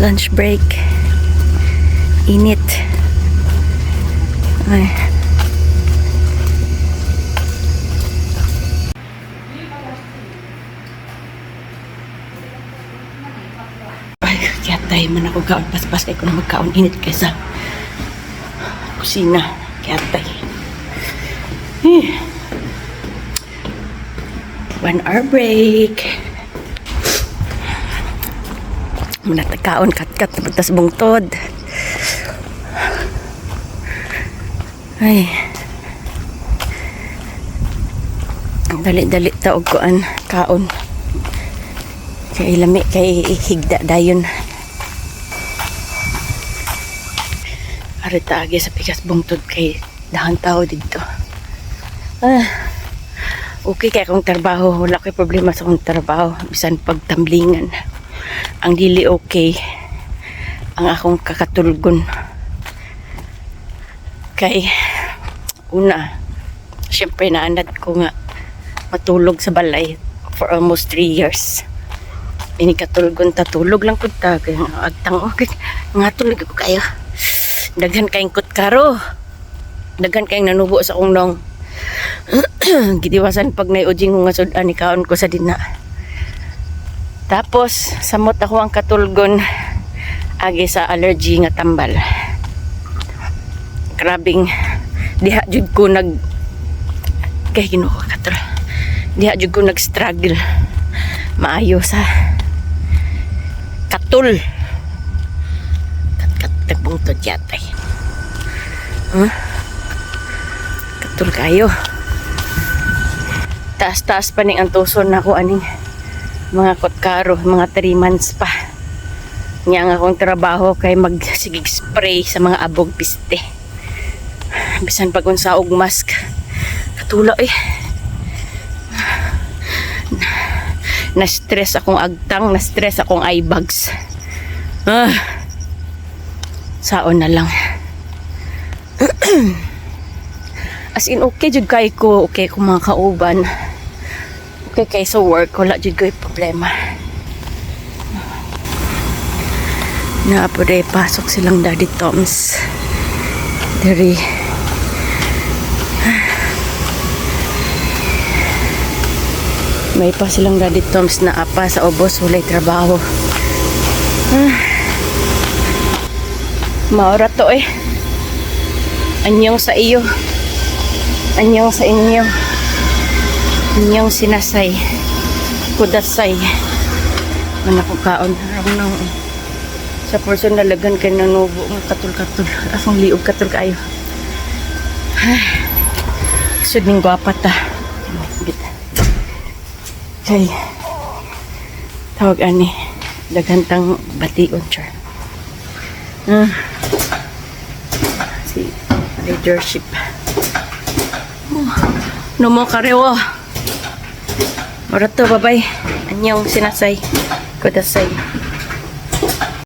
Lunch break. Init. Ay. Ay, kaya tayo man ako kaon. Paspas kay ko na magkaon init kaysa kusina. Kaya tayo. Eh. One hour break. Muna kaon kat-kat na pagtas bungtod. Ay. Dali-dali taog koan kaon. Kay lami kay higda dayon. Arita agi sa pikas bungtod kay dahan tao dito. Ah. Okay kay akong trabaho, wala kay problema sa akong trabaho, bisan pagtamblingan. Ang dili okay ang akong kakatulgon. Kay una, syempre naanad ko nga matulog sa balay for almost 3 years. Ini katulgon tatulog lang pud ta kay nga agtang okay nga tulog ko kayo. Daghan kayong kutkaro. Daghan kayong nanubo sa akong nong gitiwasan pag naiudjing nga sudan ni kaon ko sa dina. Tapos samot ako ang katulgon agi sa allergy nga tambal. Grabing diha jud ko nag kay Ginoo katol. Diha jud ko nag-struggle maayo sa katul. Kat kat tagbungtod yatay. Huh? Katul kayo. Taas-taas pa ning ang tuson na ko aning mga kotkaro, mga 3 months pa. Nga akong trabaho kay magsigig spray sa mga abog piste. Bisan pag unsa og mask. Katula eh. Na-stress akong agtang, na-stress akong eye bags. Ah. Saon na lang. As in, okay jud kay ko, okay ko mga kauban. Okay kay sa work, wala jud ko problema. Na po day pasok silang Daddy Toms. Dari. May pa silang Daddy Toms na apa sa obos, walay trabaho. Ah. Maura to eh. Anyong sa iyo. Anyong sa inyo. Anyong sinasay. Kudasay. Anak ko kaon. Na sa person nalagan kay nanubo nga katul-katul. Akong liog katul kayo. Sud ning gwapa ta. Kay tawag ani daghantang bation char. Ah. Si leadership. No mo karewo. Marato babay. Anyong sinasay. Kudasay.